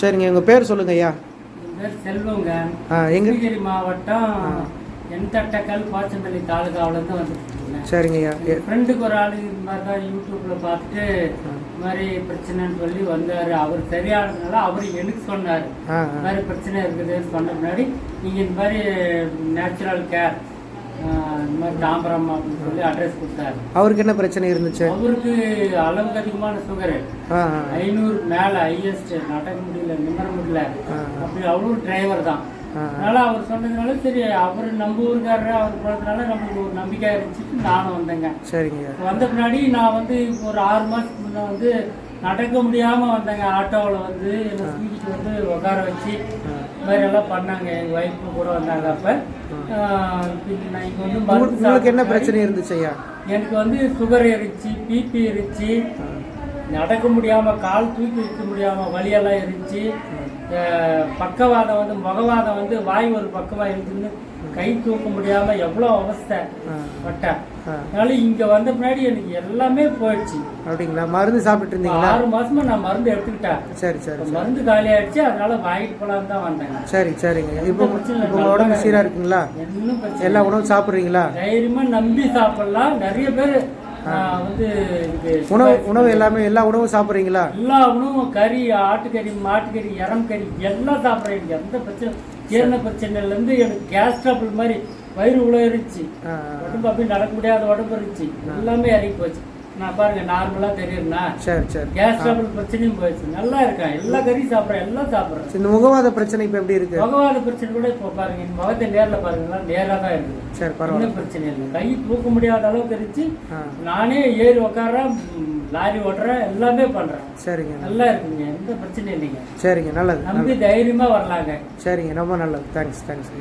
சரிங்க உங்கள் பேர் சொல்லுங்க ஐயா. என் பேர் செல்வங்க. ஆ எங்க கிருஷ்ணகிரி மாவட்டம் என்தட்டக்கல் பாச்சம்பள்ளி தாலுகாவிலேருந்து வந்துருக்கேன் சரிங்க ஐயா. எ- ஃப்ரெண்டுக்கு ஒரு ஆள் இது மாதிரி தான் யூடியூப்பில் பார்த்துட்டு இது மாதிரி பிரச்சனைன்னு சொல்லி வந்தார். அவர் சரியானதுனால அவர் எனக்கு சொன்னார். ஆ இந்த மாதிரி பிரச்சனை இருக்குதுன்னு சொன்ன முன்னாடி நீங்கள் இந்த மாதிரி நேச்சுரல் கேர் இந்த மாதிரி தாம்பரம் அப்படின்னு சொல்லி அட்ரஸ் கொடுத்தாரு. அவருக்கு என்ன பிரச்சனை இருந்துச்சு? அவருக்கு அளவுக்கு அதிகமான சுகரு ஐநூறு மேலே ஹையஸ்ட் நடக்க முடியல நிமிர முடியல. அப்படி அவரும் டிரைவர் தான். அதனால அவர் சொன்னதுனால சரி அவர் நம்ம ஊருக்காரரு அவர் போனதுனால நம்மளுக்கு ஒரு நம்பிக்கை இருந்துச்சு நானும் வந்தேங்க. சரிங்க. வந்த பின்னாடி நான் வந்து ஒரு ஆறு மாதத்துக்கு முன்னே வந்து நடக்க முடியாமல் வந்தேங்க. ஆட்டோவில் வந்து என்னை தூக்கிட்டு வந்து உட்கார வச்சு இந்த மாதிரி எல்லாம் பண்ணாங்க. எங்கள் ஒய்ஃபு கூட வந்தாங்க அப்போ. நான் இங்கே வந்து உங்களுக்கு என்ன பிரச்சனை இருந்துச்சு ஐயா? எனக்கு வந்து சுகர் இருந்துச்சு பிபி இருந்துச்சு. நடக்க முடியாம கால் தூக்கி வைக்க முடியாம வலியெல்லாம் இருந்துச்சு பக்கவாதம் வந்து முகவாதம் வந்து வாய் ஒரு பக்கமா இருந்துன்னு கை தூக்க முடியாம எவ்வளோ அவஸ்தை பட்டேன் ஆ. அதனால இங்க வந்த பின்னாடி எனக்கு எல்லாமே போயிடுச்சு. அப்படிங்களா? மருந்து சாப்பிட்டு இருந்தீங்களா ஆறு மாசமா நான் மருந்து எடுத்துக்கிட்டேன் சரி சரி மருந்து காலி ஆயிடுச்சு அதனால வாங்கிட்டு போலான்னு தான் வந்தேங்க சரி சரிங்க. இப்போ. இப்போ உடம்பு சீராக இருக்குங்களா? எல்லா உணவும் சாப்பிட்றீங்களா? தைரியமா நம்பி சாப்பிடலாம். நிறைய பேர் வந்து உணவு உணவு எல்லாமே எல்லா உணவும் சாப்பிட்றீங்களா? எல்லா உணவும் கறி ஆட்டுக்கறி மாட்டுக்கறி இறம் கறி எல்லாம் சாப்பிட்றேன். எனக்கு எந்த பிரச்சனை ஜீரண பிரச்சனைல இருந்து எனக்கு கேஸ் ட்ரபிள் மாதிரி வயிறு ஆ, உடம்பு அப்படியே நடக்க முடியாத உடம்பு இருந்துச்சு. எல்லாமே இறங்கி போச்சு. நான் பாருங்க நார்மலா தெரியுதுண்ணா சரி சரி. கேஸ் ட்ரபிள் பிரச்சனையும் போயிடுச்சு. நல்லா இருக்கேன். எல்லா கறியும் சாப்பிட்றேன் எல்லாம் சாப்பிட்றேன். இந்த முகவாத பிரச்சனை இப்போ எப்படி இருக்கு? முகவாத பிரச்சனை கூட இப்போ பாருங்க இந்த முகத்தை நேர்ல பாருங்க நேரா தான் இருக்குது. சரி பரவாயில்ல. பிரச்சனை இல்லை. கை தூக்க முடியாத அளவுக்கு இருந்துச்சு. நானே ஏறி உட்கார்றேன் ம், லாரி ஓட்டுறேன் எல்லாமே பண்றேன். சரிங்க. நல்லா இருக்குங்க எந்த பிரச்சனையும் இல்லைங்க. சரிங்க நல்லது நம்பி தைரியமா வரலாங்க. சரிங்க ரொம்ப நல்லது. Thanks thanks